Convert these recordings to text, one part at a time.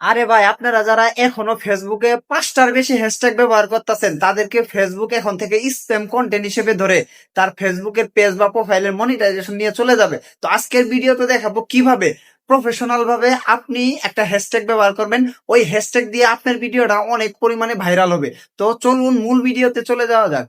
আরে ভাই, আপনারা যারা এখনও ফেসবুকে পাঁচটার বেশি হ্যাশট্যাগ ব্যবহার করতেছেন, তাদেরকে ফেসবুক এখন থেকে স্প্যাম কন্টেন্ট হিসেবে ধরে তার ফেসবুকের পেজ বা প্রোফাইলের মনিটাইজেশন নিয়ে চলে যাবে। তো আজকের ভিডিওতে দেখাবো কীভাবে প্রফেশনাল ভাবে আপনি একটা হ্যাশট্যাগ ব্যবহার করবেন। ওই হ্যাশট্যাগ দিয়ে আপনার ভিডিওটা অনেক পরিমাণে ভাইরাল হবে। তো চলুন মূল ভিডিওতে চলে যাওয়া যাক।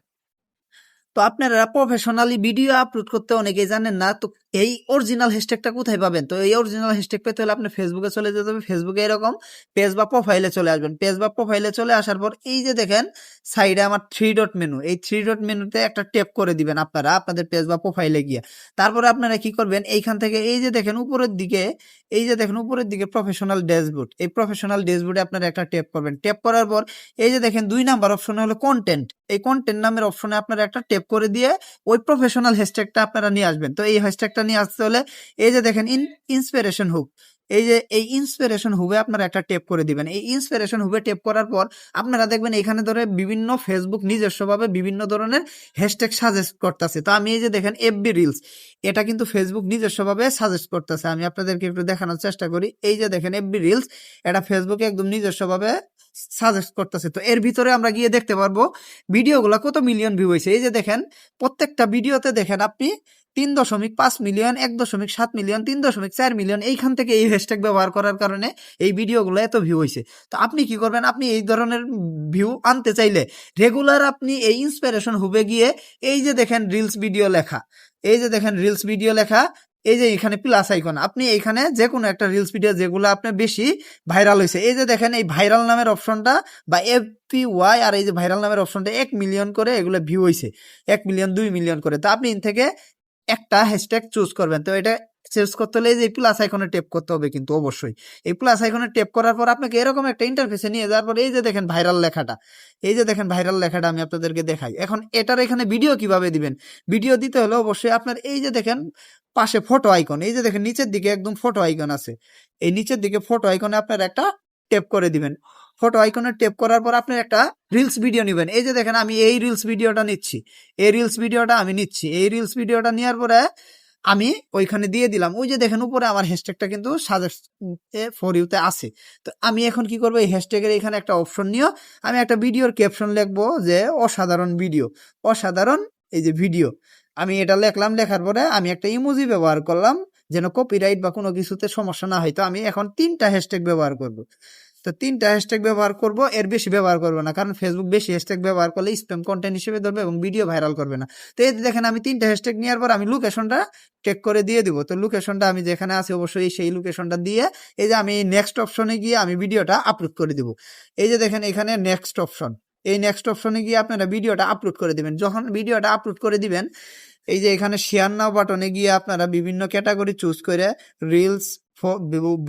তো আপনারা প্রফেশনালি ভিডিও আপলোড করতে অনেকেই জানেন না, তো এই অরিজিনাল হ্যাশট্যাগটা কোথায় পাবেন? তো এই অরিজিনাল হ্যাশট্যাগ পেতে হলে আপনি ফেসবুকে চলে যেতে হবে। ফেসবুকে এরকম পেজ বা প্রোফাইলে চলে আসবেন। পেজ বা প্রোফাইলে চলে আসার পর এই যে দেখেন সাইডে আমার থ্রি ডট মেনু এই থ্রি ডট মেনুতে একটা টেপ করে দিবেন আপনারা আপনাদের পেজ বা প্রোফাইলে গিয়ে। তারপরে আপনারা কি করবেন, এইখান থেকে এই যে দেখেন উপরের দিকে, এই যে দেখেন উপরের দিকে প্রফেশনাল ড্যাশবোর্ড এই প্রফেশনাল ড্যাশবোর্ডে আপনারা একটা টেপ করবেন। টেপ করার পর এই যে দেখেন দুই নাম্বার অপশনে হলো কন্টেন্ট এই কন্টেন্ট নামের অপশনে আপনারা একটা টেপ করে দিয়ে ওই প্রফেশনাল হ্যাশট্যাগটা আপনারা নিয়ে আসবেন। তো এই হ্যাশট্যাগটা নিয়ে আসতে হলে এই যে দেখেন ইন ইন্সপিরেশন হুক এই যে এই ইন্সপিরেশন হুবে আপনারা একটা টেপ করে দিবেন। এই ইন্সপিরেশন হুবে টেপ করার পর আপনারা দেখবেন এখানে ধরে বিভিন্ন ফেসবুক নিজস্বভাবে বিভিন্ন ধরনের হ্যাশট্যাগ সাজেস্ট করতেছে। তো আমি এই যে দেখেন এফবি রিলস এটা কিন্তু ফেসবুক নিজস্বভাবে সাজেস্ট করতেছে। আমি আপনাদেরকে একটু দেখানোর চেষ্টা করি। এই যে দেখেন এফবি রিলস এটা ফেসবুকে একদম নিজস্বভাবে সাজেস্ট করতেছে। তো এর ভিতরে আমরা গিয়ে দেখতে পারব ভিডিওগুলো কত মিলিয়ন ভিউ হয়েছে এই যে দেখেন, প্রত্যেকটা ভিডিওতে দেখেন আপনি তিন দশমিক পাঁচ মিলিয়ন, এক দশমিক সাত মিলিয়ন, তিন দশমিক চার মিলিয়ন এইখান থেকে এই হ্যাশট্যাগ ব্যবহার করার কারণে এই ভিডিওগুলো এত ভিউ হয়েছে তো আপনি কি করবেন? আপনি এই ধরনের ভিউ আনতে চাইলে রেগুলার আপনি এই ইন্সপিরেশন হুবে গিয়ে এই যে দেখেন রিলস ভিডিও লেখা, এই যে দেখেন রিলস ভিডিও লেখা, এই যে এখানে প্লাস আইকন আপনি এইখানে যে কোনো একটা রিলস ভিডিও যেগুলো আপনার বেশি ভাইরাল হয়েছে এই যে দেখেন এই ভাইরাল নামের অপশনটা বা এফপি ওয়াই আর এই যে ভাইরাল নামের অপশনটা এক মিলিয়ন করে এগুলো ভিউ হয়েছে এক মিলিয়ন দুই মিলিয়ন করে। তো আপনি থেকে একটা হ্যাশট্যাগ চুজ করবেন। তো এটা চুজ করতে হলে এই প্লাস আইকনে টেপ করতে হবে কিন্তু অবশ্যই। এই প্লাস আইকনে টেপ করার পর আপনাকে এরকম একটা ইন্টারফেসে নিয়ে যাওয়ার পর এই যে দেখেন ভাইরাল লেখাটা, এই যে দেখেন ভাইরাল লেখাটা আমি আপনাদেরকে দেখাই। এখন এটার এখানে ভিডিও কীভাবে দিবেন? ভিডিও দিতে হলে অবশ্যই আপনার এই যে দেখেন পাশে ফটো আইকন এই যে দেখেন নিচের দিকে একদম ফটো আইকন আছে। এই নিচের দিকে ফটো আইকনে আপনার একটা টেপ করে দিবেন। ফটো আইকনে টেপ করার পর আপনি একটা রিলস ভিডিও নেবেন। এই যে দেখেন, আমি এই রিলস ভিডিওটা নিচ্ছি। এই রিলস ভিডিওটা আমি নিচ্ছি। এই রিলস ভিডিওটা নেওয়ার পরে আমি ওইখানে দিয়ে দিলাম। ওই যে দেখেন, উপরে আমার হ্যাশট্যাগটা কিন্তু সাজেস্ট ফর ইউতে আছে। তো আমি এখন কি করব? এই হ্যাশট্যাগের এখানে একটা অপশন নিয়ে আমি একটা ভিডিওর ক্যাপশন লিখব যে, অসাধারণ ভিডিও অসাধারণ এই যে ভিডিও আমি এটা লিখলাম, লেখার পরে আমি একটা ইমোজি ব্যবহার করলাম, যেন কপিরাইট বা কোনো কিছুতে সমস্যা না হয়। তো আমি এখন তিনটা হ্যাশট্যাগ ব্যবহার করব। তো তিনটা হ্যাশট্যাগ ব্যবহার করব, এর বেশি ব্যবহার করব না, কারণ ফেসবুক বেশি হ্যাশট্যাগ ব্যবহার করলে স্প্যাম কন্টেন্ট হিসেবে ধরবে এবং ভিডিও ভাইরাল করবে না। তো এই দেখেন, আমি তিনটা হ্যাশট্যাগ নেওয়ার পর আমি লোকেশনটা টেক করে দিয়ে দিব। তো লোকেশনটা আমি যেখানে আছি অবশ্যই সেই লোকেশনটা দিয়ে এই যে আমি নেক্সট অপশনে গিয়ে আমি ভিডিওটা আপলোড করে দিব। এই যে দেখেন, এখানে নেক্সট অপশন এই নেক্সট অপশনে গিয়ে আপনারা ভিডিওটা আপলোড করে দিবেন। যখন ভিডিওটা আপলোড করে দিবেন, এই যে এখানে শেয়ার নাও বাটনে গিয়ে আপনারা বিভিন্ন ক্যাটাগরি চুজ করে রিলস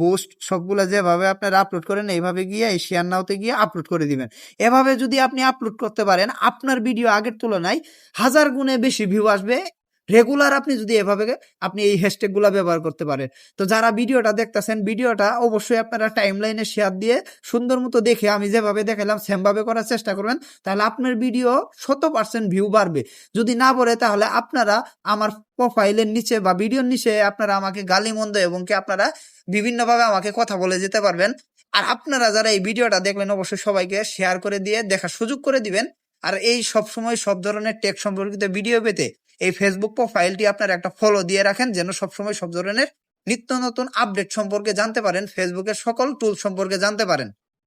বুস্ট সবগুলো যেভাবে আপনারা আপলোড করেন, এইভাবে গিয়ে এই শেয়ার নাওতে গিয়ে আপলোড করে দিবেন। এভাবে যদি আপনি আপলোড করতে পারেন, আপনার ভিডিও আগের তুলনায় হাজার গুণে বেশি ভিউ আসবে রেগুলার আপনি যদি এভাবে আপনি এই হ্যাশট্যাগগুলা ব্যবহার করতে পারেন। তো যারা ভিডিওটা দেখতেছেন, ভিডিওটা অবশ্যই আপনারা টাইম লাইনে শেয়ার দিয়ে সুন্দর মতো দেখে আমি যেভাবে দেখালাম সেমভাবে করার চেষ্টা করবেন, তাহলে আপনার ভিডিও শত পার্সেন্ট ভিউ বাড়বে। যদি না পড়ে, তাহলে আপনারা আমার প্রোফাইলের নিচে বা ভিডিওর নিচে আপনারা আমাকে গালিমন্দ এবং কি আপনারা বিভিন্নভাবে আমাকে কথা বলে যেতে পারবেন। আর আপনারা যারা এই ভিডিওটা দেখলেন, অবশ্যই সবাইকে শেয়ার করে দিয়ে দেখার সুযোগ করে দিবেন। আর এই সব সময় সব ধরনের টেক সম্পর্কিত ভিডিও পেতে এই ফেসবুক প্রোফাইলটি আপনার একটা ফলো দিয়ে রাখেন যেন সবসময় সব ধরনের নিত্য নতুন আপডেট সম্পর্কে জানতে পারেন ফেসবুকের সকল টুল সম্পর্কে জানতে পারেন।